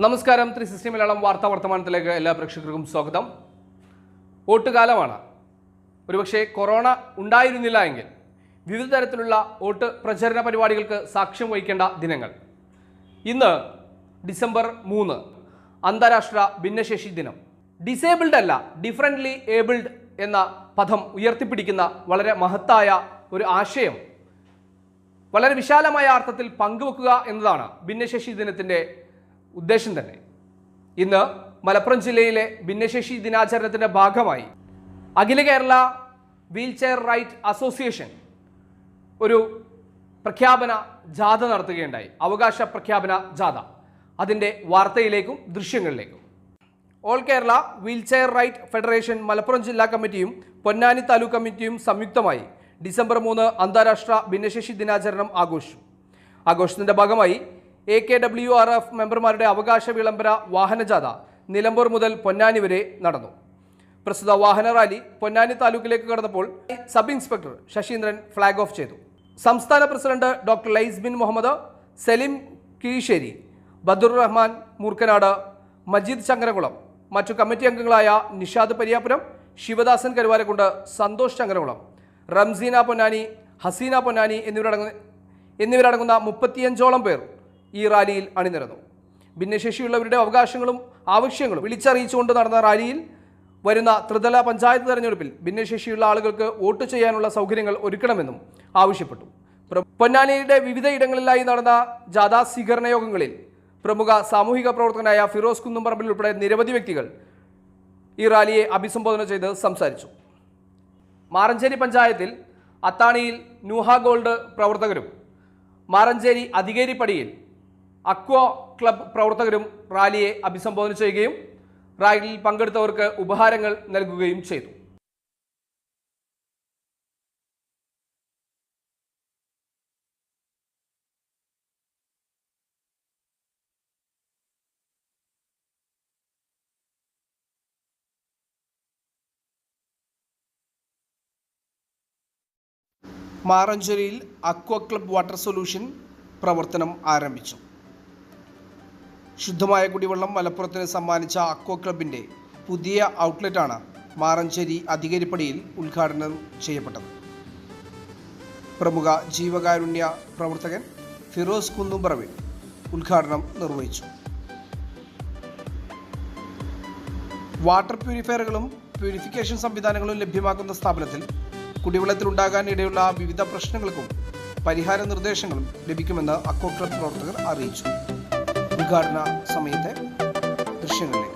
നമസ്കാരം. Three sixty Malayalam വാർത്താ വർത്തമാനത്തിലേക്ക് എല്ലാ പ്രേക്ഷകർക്കും സ്വാഗതം. വോട്ടുകാലമാണ്. ഒരുപക്ഷെ കൊറോണ ഉണ്ടായിരുന്നില്ല എങ്കിൽ വിവിധ തരത്തിലുള്ള വോട്ട് പ്രചരണ പരിപാടികൾക്ക് സാക്ഷ്യം വഹിക്കേണ്ട ദിനങ്ങൾ. ഇന്ന് ഡിസംബർ മൂന്ന് അന്താരാഷ്ട്ര ഭിന്നശേഷി ദിനം. ഡിസേബിൾഡ് അല്ല ഡിഫറന്റ്ലി ഏബിൾഡ് എന്ന പദം ഉയർത്തിപ്പിടിക്കുന്ന വളരെ മഹത്തായ ഒരു ആശയം. വളരെ വിശാലമായ അർത്ഥത്തിൽ പങ്കുവെക്കുക എന്നതാണ് ഭിന്നശേഷി ദിനത്തിന്റെ ഉദ്ദേശം തന്നെ. ഇന്ന് മലപ്പുറം ജില്ലയിലെ ഭിന്നശേഷി ദിനാചരണത്തിന്റെ ഭാഗമായി അഖില Kerala wheel chair right association ഒരു പ്രഖ്യാപന ജാഥ നടത്തുകയുണ്ടായി. അവകാശ പ്രഖ്യാപന ജാഥ. അതിന്റെ വാർത്തയിലേക്കും ദൃശ്യങ്ങളിലേക്കും. All Kerala wheel chair right federation Malappuram ജില്ലാ കമ്മിറ്റിയും പൊന്നാനി താലൂക്ക് കമ്മിറ്റിയും സംയുക്തമായി ഡിസംബർ മൂന്ന് അന്താരാഷ്ട്ര ഭിന്നശേഷി ദിനാചരണം ആഘോഷിച്ചു. ആഘോഷത്തിന്റെ ഭാഗമായി A K W R F മെമ്പർമാരുടെ അവകാശ വിളംബര വാഹനജാഥ നിലമ്പൂർ മുതൽ പൊന്നാനി വരെ നടന്നു. പ്രസ്തുത വാഹന റാലി പൊന്നാനി താലൂക്കിലേക്ക് കടന്നപ്പോൾ sub inspector Sasheendran flag off ചെയ്തു. സംസ്ഥാന president doctor Lais bin Muhammad Saleem Keezhssery Badur Rahman Moorkkanad Majeed Changaramkulam മറ്റു കമ്മിറ്റി അംഗങ്ങളായ നിഷാദ് പരിയാപുരം ശിവദാസൻ കരുവാരക്കുണ്ട് സന്തോഷ് ചങ്ങരകുളം റംസീന പൊന്നാനി ഹസീന പൊന്നാനി എന്നിവരടങ്ങുന്ന എന്നിവരടങ്ങുന്ന മുപ്പത്തിയഞ്ചോളം പേർ ഈ റാലിയിൽ അണിനിരന്നു. ഭിന്നശേഷിയുള്ളവരുടെ അവകാശങ്ങളും ആവശ്യങ്ങളും വിളിച്ചറിയിച്ചുകൊണ്ട് നടന്ന റാലിയിൽ വരുന്ന ത്രിതല പഞ്ചായത്ത് തെരഞ്ഞെടുപ്പിൽ ഭിന്നശേഷിയുള്ള ആളുകൾക്ക് വോട്ട് ചെയ്യാനുള്ള സൗകര്യങ്ങൾ ഒരുക്കണമെന്നും ആവശ്യപ്പെട്ടു. പൊന്നാനിയുടെ വിവിധ ഇടങ്ങളിലായി നടന്ന ജാഥാ സ്വീകരണ യോഗങ്ങളിൽ പ്രമുഖ സാമൂഹിക പ്രവർത്തകനായ ഫിറോസ് കുന്നുംപറമ്പിൽ ഉൾപ്പെടെ നിരവധി വ്യക്തികൾ ഈ റാലിയെ അഭിസംബോധന ചെയ്ത് സംസാരിച്ചു. മാറഞ്ചേരി പഞ്ചായത്തിൽ അത്താണിയിൽ നൂഹ ഗോൾഡ് പ്രവർത്തകരും മാറഞ്ചേരി അധികേരിപ്പടിയിൽ അക്വ ക്ലബ് പ്രവർത്തകരും റാലിയെ അഭിസംബോധന ചെയ്യുകയും റാലിയിൽ പങ്കെടുത്തവർക്ക് ഉപഹാരങ്ങൾ നൽകുകയും ചെയ്തു. മാറഞ്ചേരിയിൽ അക്വ ക്ലബ് വാട്ടർ സൊല്യൂഷൻ പ്രവർത്തനം ആരംഭിച്ചു. ശുദ്ധമായ കുടിവെള്ളം മലപ്പുറത്തിന് സമ്മാനിച്ച അക്വ ക്ലബിന്റെ പുതിയ ഔട്ട്ലെറ്റാണ് മാറഞ്ചേരി അധികരിപ്പടിയിൽ ഉദ്ഘാടനം ചെയ്യപ്പെട്ടത്. പ്രമുഖ ജീവകാരുണ്യ പ്രവർത്തകൻ ഫിറോസ് കുന്നുംപറവിൽ ഉദ്ഘാടനം നിർവഹിച്ചു. വാട്ടർ പ്യൂരിഫയറുകളും പ്യൂരിഫിക്കേഷൻ സംവിധാനങ്ങളും ലഭ്യമാക്കുന്ന സ്ഥാപനത്തിൽ കുടിവെള്ളത്തിലുണ്ടാകാൻ ഇടയുള്ള വിവിധ പ്രശ്നങ്ങൾക്കും പരിഹാര നിർദ്ദേശങ്ങളും ലഭിക്കുമെന്ന് അക്വ ക്ലബ് പ്രവർത്തകർ അറിയിച്ചു. ഉദ്ഘാടന സമയത്തെ ദൃശ്യങ്ങളിലേക്ക്.